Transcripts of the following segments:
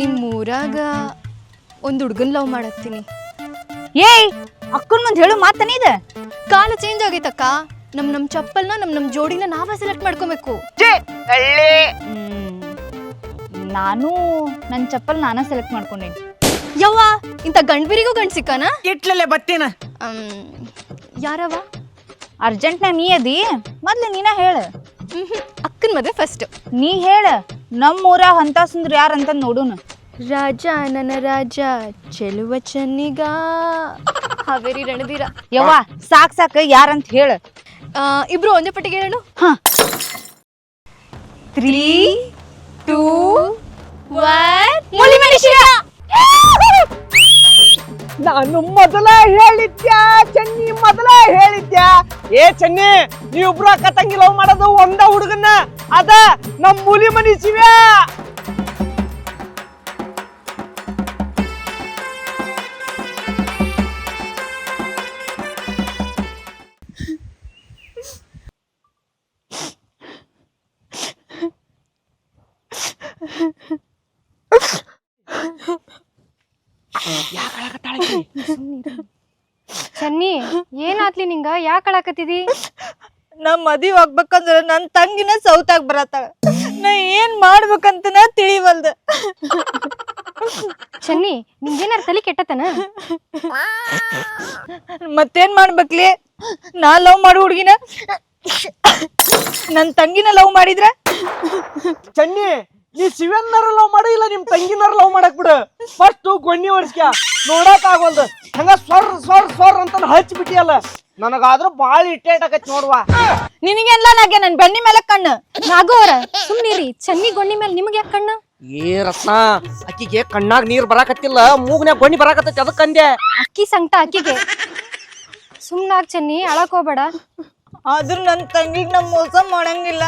ನಿಮ್ಮ ಊರಾಗ ಒಂದು ಹುಡುಗನ್ ಲವ್ ಮಾಡತ್ತೀನಿ. ಏಯ್ ಅಕ್ಕನ ಮುಂದೆ ಹೇಳು ಮಾತನೇ ಇದೆ? ಕಾಲ ಚೇಂಜ್ ಆಗೈತಕ್ಕ. ನಮ್ ನಮ್ ಚಪ್ಪಲ್ನ ನಮ್ ನಮ್ ಜೋಡಿನ ನಾವ ಸೆಲೆಕ್ಟ್ ಮಾಡ್ಕೋಬೇಕು. ನಾನು ನನ್ನ ಚಪ್ಪಲ್ ನಾನ ಸೆಲೆಕ್ಟ್ ಮಾಡ್ಕೊಂಡೇನಿ. ಯವ್ವ ಇಂಥ ಗಂಡ್ಬಿರಿಗೂ ಗಂಡ್ ಸಿಕ್ಕನ? ಇಟ್ಲಲ್ಲೇ ಬತ್ತೇನ? ಯಾರವ ಅರ್ಜೆಂಟ್ನ ನೀ ಅದಿ. ಮೊದ್ಲು ನೀನ ಹೇಳ. ಅಕ್ಕನ ಮದ್ವೆ ಫಸ್ಟ್ ನೀ ಹೇಳ. ನಮ್ಮ ಊರಾಗ ಅಂತ ಸುಂದ್ರ ಯಾರಂತ ನೋಡೋಣ ರಾಜ ನನ್ನ ರಾಜ ಚೆಲುವ ಚೆನ್ನಿಗ. ಹಾವೇರಿ ರಣಬೀರ ಯವ್ವ ಸಾಕ್ ಸಾಕ್ ಯಾರಂತ ಹೇಳ. ಆ, ಇಬ್ರು ಒಂದೇ ಪಟ್ಟಿಗೆ ಹೇಳು. ಹ. ತ್ರೀ ಟೂ ಒನ್ ಮುಳಿ ಮನುಷ್ಯ. ನಾನು ಮೊದಲ ಹೇಳಿದ್ಯ ಚನ್ನಿ ಮೊದಲ ಹೇಳಿದ್ಯ? ಏ ಚನ್ನಿ ನೀವಿಬ್ರು ಅಕ್ಕ ತಂಗಿ ಲವ್ ಮಾಡೋದು ಒಂದ ಹುಡುಗನ್ನ. ಅದ ನಮ್ ಮೂಲಿ ಮನಿ ಶಿವ್ಯಾ. ಸನ್ನಿ ಏನಾತ್ಲಿ ನಿಂಗ? ಯಾಕೆ ಅಳಾಕತ್ತಿದಿ? ನಾ ಮದಿ ಹೋಗ್ಬೇಕಂದ್ರ ನನ್ನ ತಂಗಿನ ಸೌತಾಗ ಬರತ್ತಾಳ. ನಾ ಏನ್ ಮಾಡ್ಬೇಕಂತ ತಿಳಿವಲ್ದ. ಚನ್ನಿ ನಿಂಗೇನಾರ ತಲೆ ಕೆಟ್ಟತನ? ಮತ್ತೇನ್ ಮಾಡ್ಬೇಕ್ಲಿ? ನಾ ಲವ್ ಮಾಡೋ ಹುಡುಗಿನ? ನನ್ನ ತಂಗಿನ ಲವ್ ಮಾಡಿದ್ರ? ಚನ್ನಿ ನೀ ಶಿವನ್ನರ ಲವ್ ಮಾಡು ಇಲ್ಲ ನಿಮ್ ತಂಗಿನರ ಲವ್ ಮಾಡಕ್ ಬಿಡು. ಫಸ್ಟ್ ಗೊಣ್ಣಿ ವರ್ಷ ನೋಡಕ್ ಆಗೋಲ್ದು. ಹಂಗ ಸ್ವರ್ ಸ್ವರ್ ಸ್ವರ್ ಅಂತ ಹಚ್ಚಿ ಬಿಟ್ಟಿಯಲ್ಲ ನನಗಾದ್ರೂ ಬಾಳ ಇಟ್ಟೇಟ್ ಆಗತ್ ನೋಡುವ. ನಿನಗೆಲ್ಲ ನಾಗೆ ನನ್ ಬೆಣ್ಣಿ ಮೇಲೆ ಕಣ್ಣು. ನಾಗೋರ ಸುಮ್ನಿರಿ ಚನ್ನಿ ಗೊಣ್ಣಿ ಮೇಲೆ ನಿಮಗೆ ಕಣ್ಣು? ಕಣ್ಣ ಏ ರತ್ನ ಅಕ್ಕಿಗೆ ಕಣ್ಣಾಗ ನೀರ್ ಬರಾಕತ್ತಿಲ್ಲ ಮೂಗ್ನ್ಯಾಗ ಗೊಣ್ಣಿ ಬರಾಕತ್ತೈತಿ ಅದಕ್ಕಂದೆ ಅಕ್ಕಿ ಸಂಕಟ ಅಕ್ಕಿಗೆ. ಸುಮ್ನಾಗ್ ಚನ್ನಿ ಅಳಕ್ ಹೋಗ್ಬೇಡ. ಆದ್ರೂ ನನ್ನ ತಂಗಿಗೆ ನಮ್ ಮೋಸ ಮಾಡಂಗಿಲ್ಲ.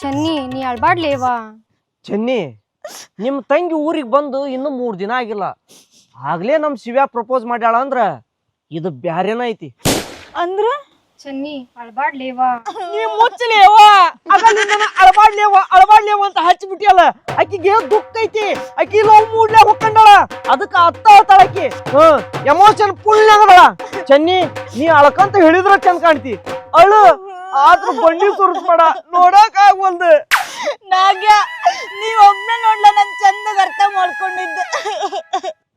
ಚನ್ನಿ ನೀ ಅಳ್ಬಾಡ್ಲೇವಾ ಚೆನ್ನಿ ನಿಮ್ ತಂಗಿ ಊರಿಗೆ ಬಂದು ಇನ್ನು ಮೂರ್ ದಿನ ಆಗಿಲ್ಲ. ಆಗ್ಲೇ ನಮ್ ಶಿವ್ಯಾ ಪ್ರಪೋಸ್ ಮಾಡ್ಯಾಳ ಅಂದ್ರ ಇದು ಬ್ಯಾರೇನ ಐತಿ? ಅಂದ್ರ? ಚನ್ನಿ ಅಳ್ಬಾಡ್ಲೇವಾ? ನೀ ಮುಚ್ಚಲೇವ? ಅಳಬಾಡ್ಲೇವ? ಅಳಬಾಡ್ಲೇವ ಅಂತ ಹಚ್ಚಿಬಿಟ್ಟಿಯಲ್ಲ ಆಕಿಗೆ ದುಃಖ ಐತಿ. ಆಕಿ ಲವ್ ಮೂಡ್ಲೆ ಹೊಕ್ಕಂಡಳ. ಅದಕ್ಕ ಅತ್ತ ಹೋತಾಳ ಆಕಿ. ಹ್ಮ್ ಎಮೋಷನ್ ಫುಲ್ ಆಗದಳ. ಚನ್ನಿ ನೀ ಅಳಕಂತ ಹೇಳಿದ್ರ ಚಂದ ಕಾಣ್ತಿ. ಅಳು ಆದ್ರೂ ಬಣ್ಣಿ ಸುರಿಸ್ಬೇಡ. ನೋಡಕ್ ಆಗ್ವಲ್ದು ನಾಗ್ಯ ನೀ ಒಮ್ಮೆ ನೋಡ್ಲ ನನ್ ಚಂದ ಅರ್ಥ ಮಾಡ್ಕೊಂಡಿದ್ದೆ.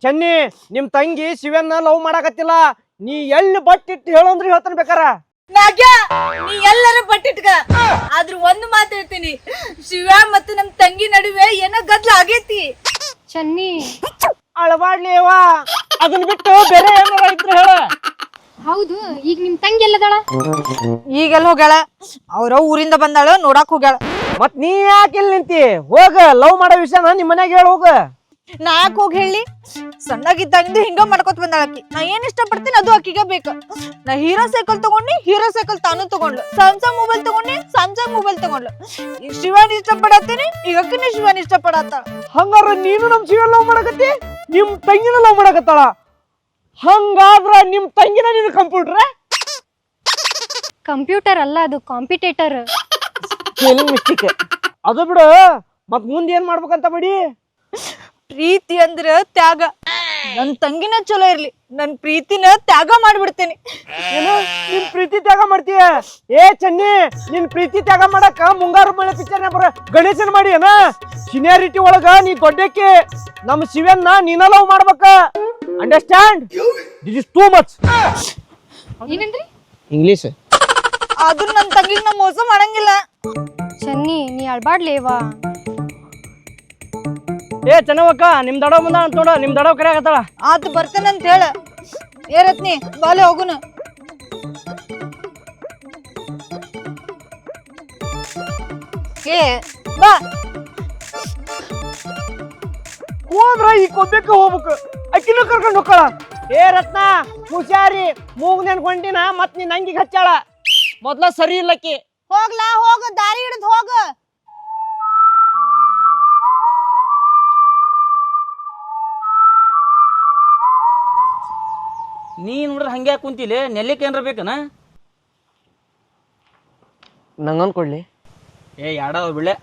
ಚೆನ್ನಿ ನಿಮ್ ತಂಗಿ ಶಿವನ್ನ ಲವ್ ಮಾಡಾಕತ್ತಿಲ್ಲ. ನೀ ಎಲ್ಲಿ ಬಟ್ಟಿಟ್ಟು ಹೇಳಂದ್ರೆ ಹೇಳ್ತಾನೆ ಬೇಕಾರ. ನಾಗ್ಯ ನೀ ಎಲ್ಲರೂ ಬಟ್ಟಿಟ್ಕ. ಆದ್ರ ಒಂದು ಮಾತು ಹೇಳ್ತೀನಿ. ಶಿವ ಮತ್ತು ನಮ್ ತಂಗಿ ನಡುವೆ ಏನೋ ಗದ್ಲ ಆಗೈತಿ. ಚನ್ನಿ. ಅಳಬಾಡ್ಲೇವ ಅದನ್ನ ಬಿಟ್ಟು ಬೇರೆ ಏನಾರ ಇದ್ರೆ ಹೇಳ. ಹೌದು ಈಗ ನಿಮ್ ತಂಗಿ ಎಲ್ಲದಾಳ? ಈಗೆಲ್ಲ ಹೋಗ್ಯಾಳ? ಅವ್ರ ಊರಿಂದ ಬಂದಾಳ ನೋಡಾಕ್ ಹೋಗ್ಯಾಳ. ಮತ್ ನೀ ಯಾಕೆ ಇಲ್ಲಿ ನಿಂತಿ? ಹೋಗ ಲವ್ ಮಾಡೋ ವಿಷಯನ ನಿಮ್ ಮನ್ಯಾಗ ಹೇಳ ಹೋಗ. ನಾ ಯಾಕೆ ಹೋಗಿ ಹೇಳಿ? ಸಣ್ಣಗಿದ್ದಾಗಿಂದ ಹಿಂಗ ಮಾಡ್ಕೊತ ಬಂದಾಳ ಆಕಿ. ನಾ ಏನ್ ಇಷ್ಟಪಡ್ತೀನಿ ಅದು ಆಕಿಗೆ ಬೇಕ. ನಾ ಹೀರೋ ಸೈಕಲ್ ತಗೊಂಡಿ ಹೀರೋ ಸೈಕಲ್ ತಾನು ತಗೊಂಡ್ಲು. ಸ್ಯಾಮ್ಸಂಗ್ ಮೊಬೈಲ್ ತಗೊಂಡಿ ಸ್ಯಾಮ್ಸಂಗ್ ಮೊಬೈಲ್ ತಗೊಂಡ್ಲು. ಈಗ ಶಿವನ್ ಇಷ್ಟಪಡತ್ತೀನಿ ಈಗ ಅಕ್ಕಿನ ಶಿವನ್ ಇಷ್ಟಪಡತ್ತಾಳ ಹಂಗಾರ ನೀನು ನಮ್ ಶಿವನ್ ಲವ್ ಮಾಡಕತ್ತಿ? ನಿಮ್ ತಂಗಿನ ಲವ್ ಮಾಡಕತ್ತಾಳ? ಹಂಗಾದ್ರ ನಿಮ್ ತಂಗಿನ ನೀನು ಕಂಪ್ಯೂಟರ್ ಕಂಪ್ಯೂಟರ್ ಅಲ್ಲ ಅದು ಕಾಂಪಿಟೇಟರ್ ಸ್ಪೆಲ್ಲಿಂಗ್ ಮಿಸ್ಟೇಕ್ ಅದು ಬಿಡು ಮತ್ ಮುಂದೆ ಏನ್ ಮಾಡ್ಬೇಕಂತ ಮಾಡಿ ಪ್ರೀತಿ ಅಂದ್ರ ತ್ಯಾಗ. ನನ್ ತಂಗಿನ ಚಲೋ ಇರ್ಲಿ ನನ್ ಪ್ರೀತಿನ ತ್ಯಾಗ ಮಾಡ್ಬಿಡ್ತೇನೆ. ಏನು? ನಿನ್ ಪ್ರೀತಿ ತ್ಯಾಗ ಮಾಡ್ತೀಯ? ಏ ಚನ್ನಿ ನಿನ್ ಪ್ರೀತಿ ತ್ಯಾಗ ಮಾಡಕ ಮುಂಗಾರು ಮಳೆ ಪಿಕ್ಚರ್ನ ಬರ ಗಣೇಶನ್ ಮಾಡಿ ಏನ? ಸಿನಿಯಾರಿಟಿ ಒಳಗ ನೀ ದೊಡ್ಡಕ್ಕೆ ನಮ್ಮ ಶಿವನ್ನ ನೀನ ಲವ್ ಮಾಡ್ಬೇಕ. Understand this is too much ಏನಂದ್ರಿ? ಇಂಗ್ಲಿಷ್ ಆದ್ರೂ ನನ್ ತಂಗಿನ ನಾ ಮೋಸ ಮಾಡಂಗಿಲ್ಲ. ಚನ್ನಿ ನೀ ಅಳ್ಬಾಡ್ಲೇವಾ ಏ ಚೆನ್ನವಕ್ಕ ನಿಮ್ ದಡ ಮುಂದ ಅಂತ ನೋಡ ನಿಮ್ ದಡ ಕರೆ ಆಗತ್ತಾಳ. ಆತು ಬರ್ತೇನಂತ ಹೇಳ. ಏ ರತ್ನಿ ಬಾಲೆ ಹೋಗುನು. ಏ ಬಾ. ಹೋದ್ರ ಈ ಕೊಬ್ಬೆಕ್ಕ ಹೋಗ್ಬೇಕು. ಅಕ್ಕಿನೂ ಕರ್ಕೊಂಡು ಹೋಗ್ಕಳ ಏ ರತ್ನ ಹುಷಾರಿ ಮೂಗ್ ನೆನ್ಕೊಂಡಿನ ಮತ್ ನೀನ್ ಅಂಗಿಗೆ ಹಚ್ಚಾಳ. ಮೊದ್ಲ ಸರಿ ಇಲ್ಲಕ್ಕಿ. ಹೋಗ್ಲಾ ಹೋಗು ದಾರಿ ಹಿಡಿದು ಹೋಗ. ನೀ ನೋಡ್ರಿ ಹಂಗೆ ಕುಂತಿಲೆ? ನೆಲ್ಲಿಕ್ಕೆ ಏನ್ರ ಬೇಕನ? ನಂಗನ್ ಕೊಡ್ಲಿ. ಏ ಯಾಡವ ಬಿಳೆ.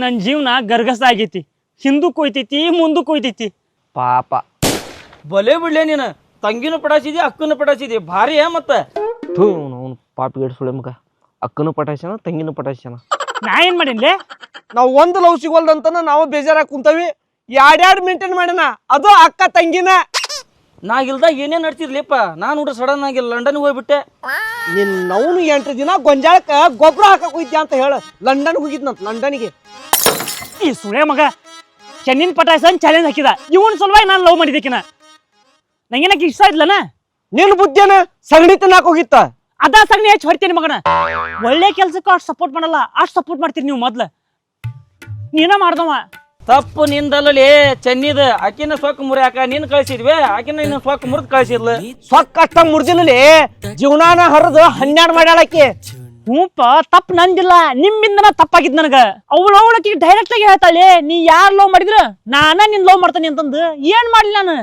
ನನ್ನ ಜೀವನ ಗರ್ಗಸ ಆಗೈತಿ. ಹಿಂದೂ ಕೊಯ್ತೈತಿ ಮುಂದಕ್ಕೆ ಕೊಯ್ತೈತಿ. ಪಾಪ. ಬಲೆ ಬಿಡ್ಲೆ ನೀನು. ತಂಗಿನೂ ಪಟಾಸಿದಿ ಅಕ್ಕನೂ ಪಟಾಸಿದಿ ಭಾರಿ ಮತ್ತ? ಥೂ ಅವ್ನು ಪಾಪ ಸುಳೆ ಮಗ. ಅಕ್ಕನು ಪಟಾಯ್ಸನ ತಂಗಿನ ಪಟಾಯ್ಸನ ನಾ ಏನ್ ಮಾಡಿಲ್ಲ ನಾವು ಒಂದ್ ಲವ್ ಸಿಗೋಲ್ದಂತನ ನಾವು ಬೇಜಾರಾಗಿ ಕುಂತವಿ. ಎರಡೆರಡು ಮೇಂಟೈನ್ ಮಾಡ್ಯಾನ? ಅದು ಅಕ್ಕ ತಂಗಿನ. ನಾ ಇಲ್ದ ಏನೇನ್ ನಡ್ತಿರ್ಲಿಪ್ಪ ನಾನು ನೋಡ್ರಿ ಸಡನ್ ಆಗಿ ಲಂಡನ್ ಹೋಗ್ಬಿಟ್ಟೆ. ನಿನ್ನವನು ಎಂಟು ದಿನ ಗೊಂಜಾಳಕ್ಕ ಗೊಬ್ಬರ ಹಾಕಕ್ ಹೋಗಿದ್ಯಾ ಅಂತ ಹೇಳ. ಲಂಡನ್ ಹೋಗಿದ್ನಂತ ಲಂಡನ್ಗೆ. ಈ ಸುಳೆ ಮಗ ಚೆನ್ನಿನ ಪಟಾಸನ್ ಚಾಲೆಂಜ್ ಹಾಕಿದ. ಇವನ್ ಸಲುವಾಗಿ ನಾನು ಲವ್ ಮಾಡಿದ್ದಕ್ಕಿನ. ನಂಗೇನಕ್ಕೆ ಇಷ್ಟ ಇದ್ಲನ? ನಿನ್ ಬುದ್ಧಿಯನ ಸಗಣಿ ತಿನ್ನಾಕ ಹೋಗಿತ್ತ. ಅದ ಸಗಣಿ ಹೆಚ್ಚು ಹೊಡಿತೀನಿ ಮಗನ. ಒಳ್ಳೆ ಕೆಲ್ಸಕ್ಕೆ ಅಷ್ಟು ಸಪೋರ್ಟ್ ಮಾಡಲ್ಲ ಅಷ್ಟು ಸಪೋರ್ಟ್ ಮಾಡ್ತೀರಿ ನೀವು ಮೊದ್ಲ. ನೀನ ಮಾಡ್ದವ. ತಪ್ಪು ನಿಂದಲ್ಲೇ ಚೆನ್ನಿದ ಆಕಿನ ಸೊಕ್ಕ ಮುರಿಯಾಕ ನಿನ್ ಕಳ್ಸಿದ್ವಿ, ಆಕಿನ ನಿನ್ನ ಸೊಕ್ಕ ಮುರಿದ್ ಕಳ್ಸಿದ್ಲು. ಸೊಕ್ಕ ಅಷ್ಟ ಮುರ್ಜಿಲ್ಲೇ ಜೀವನಾನ ಹರಿದು ಹನ್ನೆರಡು ಮಾಡ್ಯಾಳಕಿ ಹೂಪ ತಪ್ಪು ನಂದಿಲ್ಲ. ನಿಮ್ಮಿಂದನ ತಪ್ಪಾಗಿದ್ ನನಗ. ಅವಳು ಅವಳಕಿ ಡೈರೆಕ್ಟ್ ಆಗಿ ಹೇಳ್ತಾಳೆ, ನೀ ಯಾರ್ ಲವ್ ಮಾಡಿದ್ರ? ನಾನ ನಿನ್ ಲವ್ ಮಾಡ್ತಾನೆ ಅಂತಂದು. ಏನ್ ಮಾಡ್ಲಿ ನಾನು?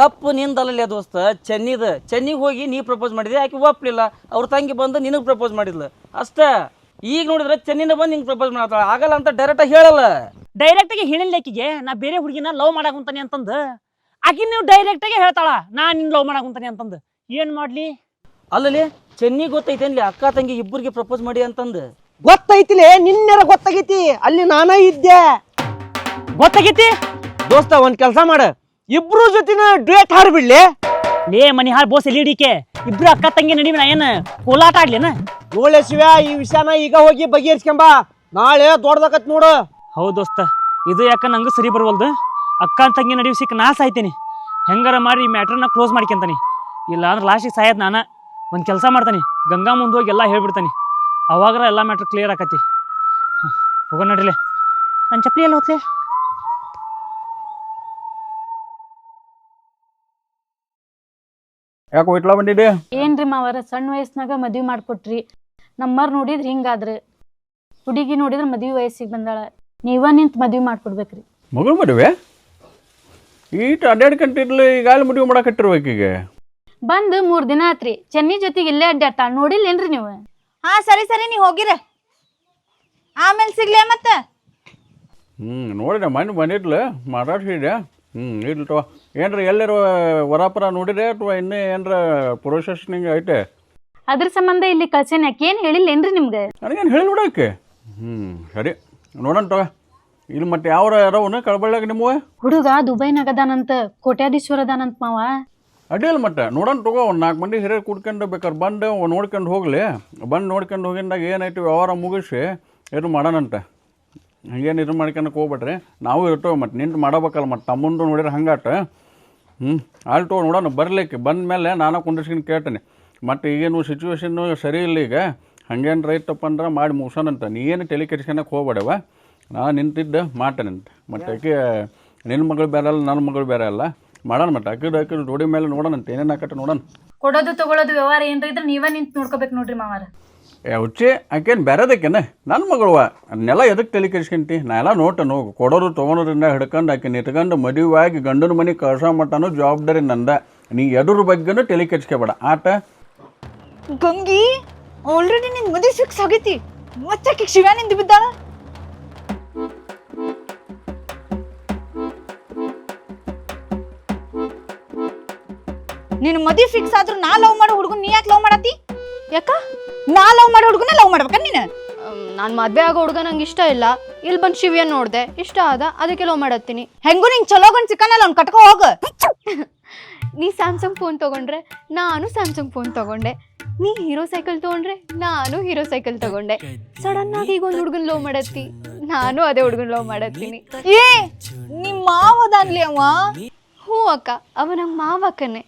ತಪ್ಪು ನಿಂದಲ್ಲೇ ದೋಸ್ತ, ಚೆನ್ನಿದ, ಚೆನ್ನಿಗೆ ಹೋಗಿ ನೀ ಪ್ರಪೋಸ್ ಮಾಡಿದೆ ಆಕೆ ಒಪ್ಲಿಲ್ಲ. ಅವ್ರ ತಂಗಿ ಬಂದು ನಿನಗೆ ಪ್ರಪೋಸ್ ಮಾಡಿದ್ಲು. ಅಷ್ಟ. ಈಗ ನೋಡಿದ್ರೆ ಚೆನ್ನಿನ ಬಂದು ನಿಂಗೆ ಪ್ರಪೋಸ್ ಮಾಡ್ತಾಳೆ. ಆಗಲ್ಲ ಅಂತ ಡೈರೆಕ್ಟ್ ಆಗಿ ಹೇಳಲ್ಲ. ಡೈರೆಕ್ಟ್ ಆಗಿ ಹೇಳಿಲ್ಲ ಆಕಿಗೆ ನಾ ಬೇರೆ ಹುಡುಗಿನ ಲವ್ ಮಾಡಕ್ ಕುಂತಾನೆ ಅಂತಂದು. ಆಕಿ ನೀವು ಡೈರೆಕ್ಟ್ ಆಗಿ ಹೇಳ್ತಾಳ ನಾ ನಿನ್ ಲವ್ ಮಾಡಕ್ ಕುಂತಾನೆ ಅಂತಂದು. ಏನ್ ಮಾಡ್ಲಿ? ಅಲ್ಲಲ್ಲಿ ಚೆನ್ನಿ ಗೊತ್ತೈತೇನ್ಲಿ ಅಕ್ಕ ತಂಗಿ ಇಬ್ಬರಿಗೆ ಪ್ರಪೋಸ್ ಮಾಡಿ ಅಂತಂದು. ಗೊತ್ತೈತಿಲೆ ನಿನ್ನೆರ ಗೊತ್ತಾಗೈತಿ ಅಲ್ಲಿ ನಾನ ಇದ್ದೆ. ಗೊತ್ತಾಗೈತಿ? ದೋಸ್ತ ಒಂದ್ ಕೆಲಸ ಮಾಡ. ಇಬ್ರು ಜೊತಿನ ಡೇಟ್ ಹಾರ್ಬಿಡ್ಲಿ ಲೇ ಮನಿ ಹಾಳ್ ಬೋಸ್ ಎಲ್ಲಿಡಿಕೆ ಇಬ್ರು ಅಕ್ಕ ತಂಗಿ ನಡಿವೆ ನಾ ಏನ್ ಕೋಲಾಟ ಆಡ್ಲೇನ? ನೋಳೆ ಶಿವ ಈ ವಿಷಯನ ಈಗ ಹೋಗಿ ಬಗೆಹರಿಸ್ಕೊಂಬ. ನಾಳೆ ದೊಡ್ಡದಾಕತ್ ನೋಡು. ಹೌದು ದೋಸ್ತ ಇದು ಯಾಕೆ ನಂಗೆ ಸರಿ ಬರವಲ್ದು? ಅಕ್ಕ ತಂಗಿ ನಡುವೆ ಸಿಕ್ಕ ನಾ ಸಾಯ್ತೀನಿ. ಹೆಂಗಾರ ಮಾಡಿ ಈ ಮ್ಯಾಟ್ರನ್ನ ಕ್ಲೋಸ್ ಮಾಡ್ಕೊಂತಾನೆ. ಇಲ್ಲ ಅಂದ್ರೆ ಲಾಸ್ಟಿಗೆ ಸಾಯದ್ ನಾನು. ಒಂದು ಕೆಲಸ ಮಾಡ್ತಾನೆ. ಗಂಗಾ ಮುಂದೆ ಹೋಗಿ ಎಲ್ಲ ಹೇಳ್ಬಿಡ್ತಾನೆ. ಅವಾಗರ ಎಲ್ಲ ಮ್ಯಾಟ್ರ್ ಕ್ಲಿಯರ್ ಆಕತಿ. ಹೋಗೋಣ ನಡ್ರಿಲೆ. ನನ್ನ ಚಪ್ಪಲಿ ಎಲ್ಲ ಹೋತ್ಲೆ. ಯಾಕೆ ಹೋಯ್ಟ್ಲಾ ಬಂದಿದ್ದೆ? ಏನ್ರಿ ಮಾವರ ಸಣ್ಣ ವಯಸ್ಸಿನಾಗ ಮದ್ವಿ ಮಾಡ್ಕೊಟ್ರಿ. ನಮ್ಮರ್ ನೋಡಿದ್ರೆ ಹಿಂಗಾದ್ರೆ. ಹುಡುಗಿ ನೋಡಿದ್ರೆ ಮದ್ವಿ ವಯಸ್ಸಿಗೆ ಬಂದಾಳ. ನೀವ ನಿಂತ ಮದ್ವಿ ಮಾಡ್ಕೊಡ್ಬೇಕ್ರಿ. ಮಗಳು ಮದುವೆ? ಈಟ್ ಅಡ್ಡಾಡ್ಕಂಟಿರ್ಲಿ ಈಗಾಗಲೇ ಮದುವೆ ಈಗ ಬಂದು ಮೂರ್ ದಿನ ಆತ್ರಿ. ಚೆನ್ನಿ ಜೊತೆಗೆ ಇಲ್ಲೇ ಅಡ್ಡಾಡ್ತಾಳ ನೋಡಿಲ್ಲೇನ್ರಿ ನೀವು? ಹಾ ಸರಿ ಸರಿ ನೀ ಹೋಗಿರ. ಆಮೇಲೆ ಸಿಗ್ಲೇ ಮತ್ತ? ಹ್ಞೂ ನೋಡಿದೆ. ಮನೆ ಬಂದಿದ್ಲ ಮಾತಾಡ್ಸಿದ್ದೆ ಹ್ಞೂ ಇರ್ಲಿ ತವ ಏನ್ರ ಎಲ್ಲರ ವರಾಪರ ನೋಡಿದ್ರೆ ಅಥವಾ ಇನ್ನೇ ಏನರ ಪ್ರೊಸೆಸ್ನಿಂಗ್ ಐತೆ? ಅದ್ರ ಸಂಬಂಧ ಇಲ್ಲಿ ಕಳ್ಸೇನ್ ಯಾಕೆ? ಏನ್ ಹೇಳಿಲ್ಲೇನ್ರಿ ನಿಮ್ಗೆ? ನನಗೇನು ಹೇಳಿಬಿಡಕ್ಕೆ ಹ್ಞೂ ಸರಿ. ನೋಡೋಣ ತಗ ಇಲ್ಲಿ ಮತ್ತೆ ಯಾವ ಯಾರವನ ಕಳ್ಬಳ್ಳಾಗ ನಿಮ್ಮವ ಹುಡುಗ ದುಬೈನಾಗ ಅದಾನಂತ ಕೋಟ್ಯಾಧೀಶ್ವರ ಅದಾನಂತ ಮಾವ ಅಡ್ಡಿಲ್ಲ ಮತ್ತೆ. ನೋಡೋಣ ತಗೋ ಒಂದು ನಾಲ್ಕು ಮಂದಿ ಹಿರಿಯರು ಕುಡ್ಕೊಂಡು ಬೇಕಾದ್ರೆ ಬಂದು ನೋಡ್ಕೊಂಡು ಹೋಗಲಿ. ಬಂದು ನೋಡ್ಕೊಂಡು ಹೋಗಿಂದಾಗ ಏನಾಯ್ತು ವ್ಯವಹಾರ ಮುಗಿಸಿ ಇದು ಮಾಡೋಣಂತೆ. ಹಂಗೇನು ಇದು ಮಾಡ್ಕೊಳಕ್ಕೆ ಹೋಗ್ಬೇಡ್ರಿ. ನಾವು ಇರ್ತೇವೆ ಮತ್ತೆ ನಿಂತು ಮಾಡಬೇಕಲ್ಲ ಮತ್ತು. ತಮ್ಮಂದು ನೋಡಿದ್ರೆ ಹಂಗಾಟ ಹ್ಞೂ ಆಲ್ಟೋ ನೋಡೋಣ ಬರಲಿಕ್ಕೆ. ಬಂದ ಮೇಲೆ ನಾನು ಕುಂದಿಸ್ಕೊಂಡು ಕೇಳ್ತೇನೆ. ಮತ್ತು ಈಗೇನು ಸಿಚುವೇಶನ್ನು ಸರಿ ಇಲ್ಲ ಈಗ. ಹಂಗೇನು ರೈತಪ್ಪ ಅಂದ್ರೆ ಮಾಡಿ ಮುಗಿಸೋನಂತ. ನೀ ಏನು ತಲೆ ಕೆಡ್ಸ್ಕೊಳಕ್ಕೆ ಹೋಗ್ಬೇಡವ ನಾನು ನಿಂತಿದ್ದೆ ಮಾಡ್ತೇನಂತ ಮತ್ತು ಆಕೆ ನಿನ್ನ ಮಗಳು ಬೇರೆ ಅಲ್ಲ ನನ್ನ ಮಗಳು ಬೇರೆ ಅಲ್ಲ. ಮಾಡೋಣ ಮತ್ತೆ. ಅಕ್ಕಿದು ಅಕ್ಕಿದು ರೋಡಿ ಮೇಲೆ ನೋಡೋಣಂತ ಏನೇನು ಹಾಕಟ್ಟು ನೋಡೋಣ. ಕೊಡೋದು ತೊಗೊಳೋದು ವ್ಯವಹಾರ ಏನ್ರ ಇದ್ರೆ ನೀವೇ ನಿಂತು ನೋಡ್ಕೋಬೇಕು ನೋಡ್ರಿ ಮಾವಾರ. ಏ ಹುಚ್ಚಿ ಆಕೇನು ಬೇರೆದಕ್ಕೇನ? ನನ್ನ ಮಗಳುವ ಅದನ್ನೆಲ್ಲ ಎದಕ್ಕೆ ತಲೆ ಕೆಡಿಸ್ಕೊಂತಿ ನಾ ಎಲ್ಲ ನೋಟನು ಕೊಡೋರು ತೊಗೊಳೋದ್ರಿಂದ ಹಿಡ್ಕೊಂಡು ಆಕೆ ನಿತ್ಕೊಂಡು ಮದುವೆಯಾಗಿ ಗಂಡನ ಮನೆ ಕಳ್ಸೋ ಮಟ್ಟನು ಜವಾಬ್ದಾರಿ ನಂದ. ನೀ ಎದುರ ಬಗ್ಗೆನೂ ತಲೆ ಕೆಡ್ಸ್ಕೊಬೇಡ ಆಟ ಗಂಗಿ? ಆಲ್ರೆಡಿ ನಿನ್ ಮದುವೆ ಫಿಕ್ಸ್ ಆಗೈತಿ. ಮತ್ತೆ ಶಿವಾನಿಂದ ನಿಂದು ಬಿದ್ದಾಳ? ನಿನ್ ಮದುವೆ ಫಿಕ್ಸ್ ಆದ್ರೂ ನಾ ಲವ್ ಮಾಡೋ ಹುಡುಗನ್ ನೀ ಯಾಕೆ ಲವ್ ಮಾಡತಿ ಯಾಕ? ನಾ ಲವ್ ಮಾಡೋ ಹುಡುಗನ ಲವ್ ಮಾಡ್ಬೇಕ ನೀನು? ನಾನು ಮದ್ವೆ ಆಗೋ ಹುಡುಗ ನಂಗೆ ಇಷ್ಟ ಇಲ್ಲ. ಇಲ್ಲಿ ಬಂದು ಶಿವ್ಯನ್ ನೋಡ್ದೆ. ಇಷ್ಟ ಆದ ಅದಕ್ಕೆ ಲವ್ ಮಾಡತ್ತೀನಿ. ಹೆಂಗೂ ನಿಂಗೆ ಚಲೋ ಗಂಡ್ ಸಿಕ್ಕನಲ್ಲ ಅವ್ನು ಕಟ್ಕೋ ಹೋಗ. ನೀ ಸ್ಯಾಮ್ಸಂಗ್ ಫೋನ್ ತಗೊಂಡ್ರೆ ನಾನು ಸ್ಯಾಮ್ಸಂಗ್ ಫೋನ್ ತಗೊಂಡೆ. ನೀ ಹೀರೋ ಸೈಕಲ್ ತಗೊಂಡ್ರೆ ನಾನು ಹೀರೋ ಸೈಕಲ್ ತಗೊಂಡೆ. ಸಡನ್ ಆಗಿ ಈಗ ಒಂದು ಹುಡುಗನ್ ಲವ್ ಮಾಡತ್ತಿ. ನಾನು ಅದೇ ಹುಡುಗನ್ ಲವ್ ಮಾಡತ್ತೀನಿ. ಏ ನಿಮ್ ಮಾವದಾನ್ಲಿ ಅವ? ಹ್ಞೂ ಅಕ್ಕ ಅವ ಮಾವ ಮಾವಕ್ಕನೆ.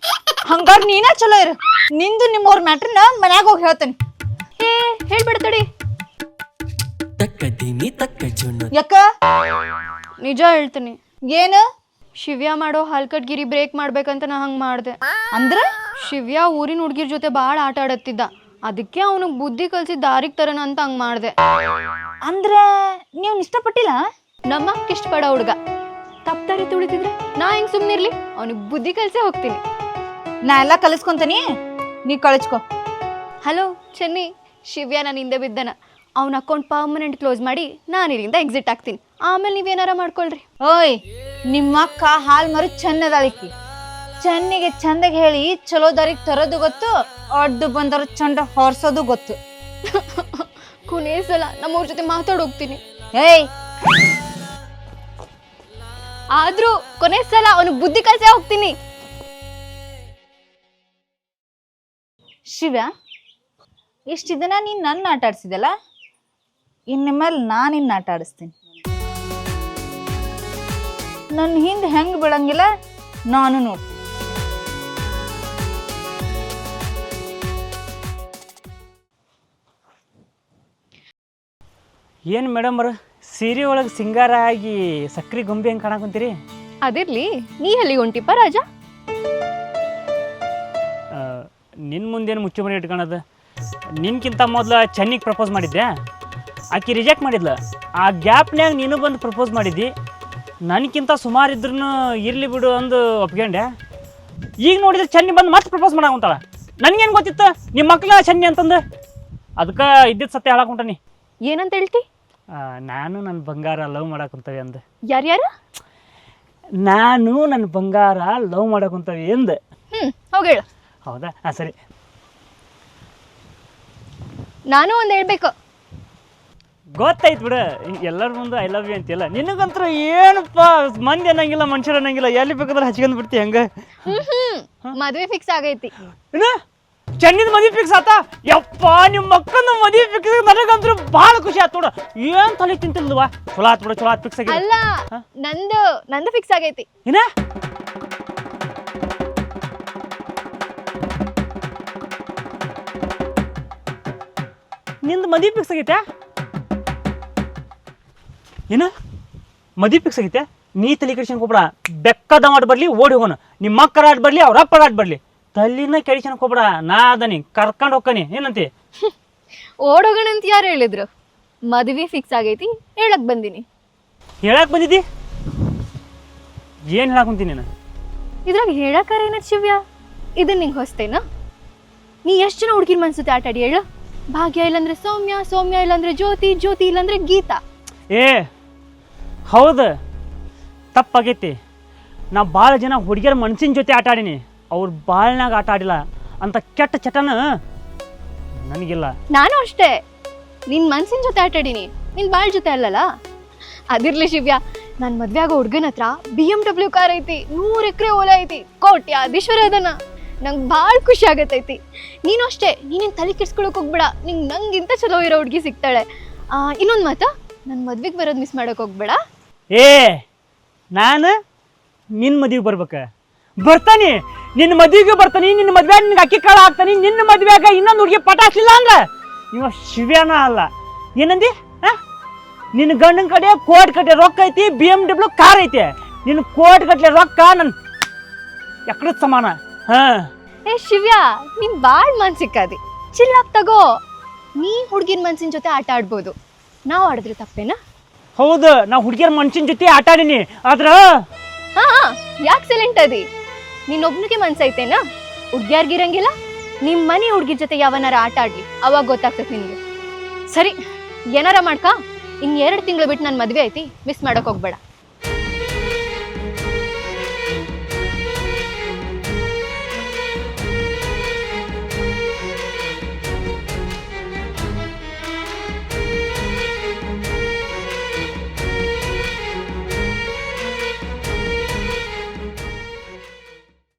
ಹಂಗಾರ್ ನೀನ ಚಲೋ ಇರು. ನಿಂದು ನಿಮ್ಮವ್ರ ಮ್ಯಾಟ್ರನ್ನ ಮನ್ಯಾಗ ಹೋಗಿ ಹೇಳ್ತೇನೆ. ಹೇ ಹೇಳ್ಬಿಡ್ತಡಿ ಯಾಕ? ನಿಜ ಹೇಳ್ತೀನಿ. ಏನು? ಶಿವ್ಯ ಮಾಡೋ ಹಲ್ಕಟ್ಗಿರಿ ಬ್ರೇಕ್ ಮಾಡ್ಬೇಕಂತ ನಾ ಹಂಗೆ ಮಾಡ್ದೆ. ಅಂದ್ರ ಶಿವ್ಯ ಊರಿನ ಹುಡ್ಗಿರ್ ಜೊತೆ ಭಾಳ ಆಟ ಆಡತ್ತಿದ್ದ. ಅದಕ್ಕೆ ಅವನು ಬುದ್ಧಿ ಕಲ್ಸಿ ದಾರಿಗೆ ತರನ ಅಂತ ಹಂಗೆ ಮಾಡ್ದೆ. ಅಂದ್ರ ನೀವ್ ಇಷ್ಟಪಟ್ಟಿಲ್ಲ ನಮ್ಮ ಇಷ್ಟಪಡ ಹುಡುಗ. ತಪ್ಪ ತರಿ ತುಳಿತಿದ್ರೆ ನಾ ಹೆಂಗ್ ಸುಮ್ಮನಿರ್ಲಿ ಅವನಿಗೆ ಬುದ್ಧಿ ಕಲ್ಸೇ ಹೋಗ್ತೀನಿ. ನಾ ಎಲ್ಲ ಕಲಿಸ್ಕೊಂತೀನಿ. ನೀ ಕಳಿಸ್ಕೊ ಹಲೋ ಚೆನ್ನಿ. ಶಿವ್ಯ ನಾನು ಹಿಂದೆ ಬಿದ್ದನ. ಅವನ ಅಕೌಂಟ್ ಪರ್ಮನೆಂಟ್ ಕ್ಲೋಸ್ ಮಾಡಿ ನಾನು ಇಲ್ಲಿಂದ ಎಕ್ಸಿಟ್ ಆಗ್ತೀನಿ ಆಮೇಲೆ ನೀವೇನಾರ ಮಾಡ್ಕೊಳ್ರಿ. ಓಯ್ ನಿಮ್ಮ ಅಕ್ಕ ಹಾಲ್ ಮರು ಚಂದ ಅದಾಳಿಕಿ ಚೆನ್ನಿಗೆ ಚಂದಗೆ ಹೇಳಿ ಚಲೋ ದಾರಿಗೆ ತರೋದು ಗೊತ್ತು ಅಡ್ಡು ಬಂದರ ಚಂಡ ಹೊರ್ಸೋದು ಗೊತ್ತು. ಕೊನೆ ಸಲ ನಮ್ಮವ್ರ ಜೊತೆ ಮಾತಾಡೋಗ್ತೀನಿ ಏಯ್! ಆದ್ರೂ ಕೊನೆ ಸಲ ಅವನು ಬುದ್ಧಿ ಕಲ್ಸೇ ಹೋಗ್ತೀನಿ. ಶಿವ ಇಷ್ಟು ಇದನ್ನ ನೀನ್ ನನ್ನ ಆಟ ಆಡ್ಸಿದಲ್ಲ ಇನ್ನು ಮೇಲೆ ನಾನು ನಿನ್ನ ಆಟ ಆಡಿಸ್ತೀನಿ ನನ್ನ ಹಿಂದೆ ಹೆಂಗೆ ಬೀಳಂಗಿಲ್ಲ ನಾನು ನೋಡ್ತೀನಿ ಏನು ಮೇಡಮ್ ಅವರು? ಸೀರೆ ಒಳಗೆ ಸಿಂಗಾರ ಆಗಿ ಸಕ್ರೆ ಗೊಂಬೆ ಹೆಂಗೆ ಕಾಣಕುಂತೀರಿ? ಅದಿರ್ಲಿ ನೀ ಎಲ್ಲಿಗೆ ಹೊಂಟಿಪ್ಪ ರಾಜ? ನಿನ್ನ ಮುಂದೇನು ಮುಚ್ಚು ಮನೆ ಇಟ್ಕೊಳೋದು ನಿನ್ಕಿಂತ ಮೊದಲು ಚೆನ್ನಿಗೆ ಪ್ರಪೋಸ್ ಮಾಡಿದ್ದೆ ಆಕೆ ರಿಜೆಕ್ಟ್ ಮಾಡಿದ್ಲ? ಆ ಗ್ಯಾಪ್ನ್ಯಾಗ ನೀನು ಬಂದು ಪ್ರಪೋಸ್ ಮಾಡಿದ್ದಿ? ನನಗಿಂತ ಸುಮಾರು ಇದ್ರೂ ಇರಲಿ ಬಿಡು ಅಂದು ಒಪ್ಕೊಂಡೆ. ಈಗ ನೋಡಿದ್ರೆ ಚೆನ್ನಿ ಬಂದು ಮತ್ತೆ ಪ್ರಪೋಸ್ ಮಾಡಾಕಂತಾಳ. ನನಗೇನು ಗೊತ್ತಿತ್ತು? ನಿಮ್ಮ ಮಕ್ಳ ಚೆನ್ನಿ ಅಂತಂದು. ಅದಕ್ಕೆ ಇದ್ದಿದ್ದು ಸತ್ಯ ಹೇಳಕೊಂತಾನಿ ಏನಂತ ಹೇಳ್ತಿ? ನಾನು ನನ್ನ ಬಂಗಾರ ಲವ್ ಮಾಡಾಕುಂತವೆ ಅಂದು. ಯಾರ್ಯಾರು? ನಾನು ನನ್ನ ಬಂಗಾರ ಲವ್ ಮಾಡಾಕುಂತವೆ ಎಂದು ಹ್ಮ್ ಹೋಗೇಳ ಹೌದಾ? ಹಾಂ ಸರಿ. ನಾನು ಒಂದು ಹೇಳ್ಬೇಕು. ಗೊತ್ತಾಯ್ತು ಬಿಡು. ಎಲ್ಲರ ಮುಂದೆ ಐ ಲವ್ ಯು ಅಂತಿಲ್ಲ ನಿನಗಂತ್ರ ಏನಪ್ಪ ಮಂದಿ ಅನ್ನಂಗಿಲ್ಲ ಮನುಷ್ಯರು ಅನ್ನಂಗಿಲ್ಲ ಎಲ್ಲಿ ಬೇಕಾದ್ರೆ ಹಚ್ಕೊಂಡ್ ಬಿಡ್ತಿ ಹಂಗ? ಮದ್ವೆ ಫಿಕ್ಸ್ ಆಗೈತಿ. ಏನ ಚೆನ್ನಿದ ಮದಿ ಫಿಕ್ಸ್ ಆತ? ಯಪ್ಪ ನಿಮ್ಮ ಮಕ್ಕನ ಮದಿ ಫಿಕ್ಸ್ ನನಗಂತೂ ಬಹಳ ಖುಷಿ ಆತ್ ನೋಡ. ಏನ್ ತಲೆ ತಿಂತಿಲ್ವಾ? ಚಲೋ ಆತ್ ಬಿಡು ಚಲೋ ಆತ್ ಫಿಕ್ಸ್ ಆಗಿಲ್ಲ ಅಲ್ಲ ನಂದು ನಂದು ಫಿಕ್ಸ್ ಆಗೈತಿ. ಏನ ನಿಂದು ಮದ್ವಿ ಫಿಕ್ಸ್ ಆಗೈತೆ? ಏನ? ಮದಿ ಫಿಕ್ಸ್ ಆಗೈತೆ. ನೀ ತಲೆ ಕೆಡಿಸ್ಕೊಬೇಡ ಬೆಕ್ಕದ ಮಾಡಿ ಬರ್ಲಿ ಓಡಿ ಹೋಗೋಣ. ನಿಮ್ಮ ಮಕ್ಕಳ ಆಟ ಬರ್ಲಿ ಅವ್ರ ಅಪ್ಪರ ಆಡ್ ಬರ್ಲಿ. ತಲೆನ ಕೆಡಿಸ್ಕೊಬೇಡ ನಾ ಅದನಿ ಕರ್ಕೊಂಡು ಹೋಗ್ಕನಿ. ಏನಂತಿ? ಓಡೋಗೋಣ ಅಂತ ಯಾರು ಹೇಳಿದ್ರು? ಮದ್ವೆ ಫಿಕ್ಸ್ ಆಗೈತಿ ಹೇಳಕ್ ಬಂದಿನಿ. ಹೇಳಕ್ ಬಂದಿದ್ದಿ? ಏನ್ ಹೇಳಕ್ ಕುಂತೀನಿ ನಾನು? ಇದ್ರಾಗ ಹೇಳಕ್ಕಾರ ಶಿವ್ಯ? ಇದನ್ ನಿಂಗೆ ಹೊಸ್ತೇನ? ನೀ ಎಷ್ಟು ಜನ ಹುಡುಗಿನ ಮನ್ಸುತ್ತೆ ಆಟಾಡಿ ಹೇಳು? ಭಾಗ್ಯ ಇಲ್ಲಂದ್ರೆ ಸೌಮ್ಯ ಸೌಮ್ಯ ಇಲ್ಲಂದ್ರೆ ಜ್ಯೋತಿ ಜ್ಯೋತಿ ಇಲ್ಲಂದ್ರೆ ಗೀತಾ. ಏ ಹೌದು. ತಪ್ಪಾಗೈತಿ. ನಾ ಭಾಳ ಜನ ಹುಡುಗಿಯರ ಮನ್ಸಿನ ಜೊತೆ ಆಟ ಆಡೀನಿ. ಅವ್ರು ಬಾಳ್ನಾಗ ಆಟ ಆಡಿಲ್ಲ. ಅಂತ ಕೆಟ್ಟ ಚಟನ ನನಗಿಲ್ಲ. ನಾನು ಅಷ್ಟೇ. ನಿನ್ ಮನ್ಸಿನ ಜೊತೆ ಆಟ ಆಡೀನಿ. ನಿನ್ ಬಾಳ್ ಜೊತೆ ಅಲ್ಲಲ್ಲ? ಅದಿರ್ಲಿ ಶಿವ್ಯ. ನಾನು ಮದ್ವೆ ಆಗೋ ಹುಡ್ಗನ ಹತ್ರ ಬಿ ಎಂ ಡಬ್ಲ್ಯೂ ಕಾರ್ ಐತಿ. ನೂರ್ ಎಕರೆ ಓಲ ಐತಿ. ಕೋಟ್ಯಾಧೀಶ್ವರ ಅದನ್ನ ನಂಗೆ ಭಾಳ ಖುಷಿ ಆಗತೈತಿ. ನೀನು ಅಷ್ಟೇ. ನೀನೇನು ತಲೆ ಕೆಡ್ಸ್ಕೊಳಕ್ ಹೋಗ್ಬೇಡ. ನಿಂಗೆ ನಂಗಿಂತ ಚಲೋ ಇರೋ ಹುಡುಗಿ ಸಿಗ್ತಾಳೆ. ಇನ್ನೊಂದು ಮಾತಾ. ನನ್ನ ಮದ್ವೆಗೆ ಬರೋದು ಮಿಸ್ ಮಾಡೋಕೆ ಹೋಗ್ಬೇಡ. ಏ, ನಾನು ನಿನ್ನ ಮದುವೆಗೆ ಬರ್ಬೇಕ. ಬರ್ತಾನೆ ನಿನ್ನ ಮದುವೆಗೆ ಬರ್ತಾನೆ ನಿನ್ನ ಮದುವೆ ನಿನ್ಗೆ ಅಕ್ಕಿ ಕಾಳು ಹಾಕ್ತಾನೆ ನಿನ್ನ ಮದುವೆಗೆ ಇನ್ನೊಂದು ಹುಡುಗಿ ಪಟಾಕ್ಸಿಲ್ಲ ಅಂದ್ರೆ ಇವ ಶಿವ್ಯಾನ ಅಲ್ಲ. ಏನಂದಿ? ಹಾಂ ನಿನ್ನ ಗಂಡನ ಕಡೆ ಕೋಟ್ ಕಟ್ಟೆ ರೊಕ್ಕ ಐತಿ ಬಿ ಎಂ ಡಬ್ಲ್ಯೂ ಕಾರ್ ಐತಿ. ನಿನ್ನ ಕೋಟ್ ಕಟ್ಟಲೆ ರೊಕ್ಕ ನನ್ನ ಎಕ್ಕಡದ ಸಮಾನ. ಹಾಂ. ಏ, ಶಿವ್ಯ, ನಿನ್ ಬಾಳ್ ಮನ್ಸಿಕ್ಕಾದಿ ಚಿಲ್ಲಾಗ್ ತಗೋ. ನೀ ಹುಡ್ಗಿನ್ ಮನ್ಸಿನ ಜೊತೆ ಆಟ ಆಡ್ಬೋದು. ನಾವು ಆಡಿದ್ರೆ ತಪ್ಪೇನಾ? ಹೌದು ನಾ ಹುಡುಗಿಯರ ಮನುಷ್ಯನ ಜೊತೆ ಆಟ ಆಡೀನಿ. ಆದ್ರ? ಹಾ ಯಾಕೆ ಸೈಲೆಂಟ್ ಅದಿ? ನಿನ್ನೊಬ್ನಿಗೆ ಮನ್ಸೈತೇನಾ ಹುಡ್ಗ್ಯಾರ್ಗಿರಂಗಿಲ್ಲ ನಿಮ್ ಮನೆ ಹುಡ್ಗಿ ಜೊತೆ ಯಾವನಾರ ಆಟ ಆಡ್ಲಿ, ಅವಾಗ ಗೊತ್ತಾಗ್ತದೆ ನಿನ್ಗೆ. ಸರಿ, ಏನಾರ ಮಾಡ್ಕ? ಇನ್ ಎರಡು ತಿಂಗಳು ಬಿಟ್ಟು ನನ್ನ ಮದ್ವೆ ಐತಿ ಮಿಸ್ ಮಾಡಕ್ ಹೋಗ್ಬೇಡ.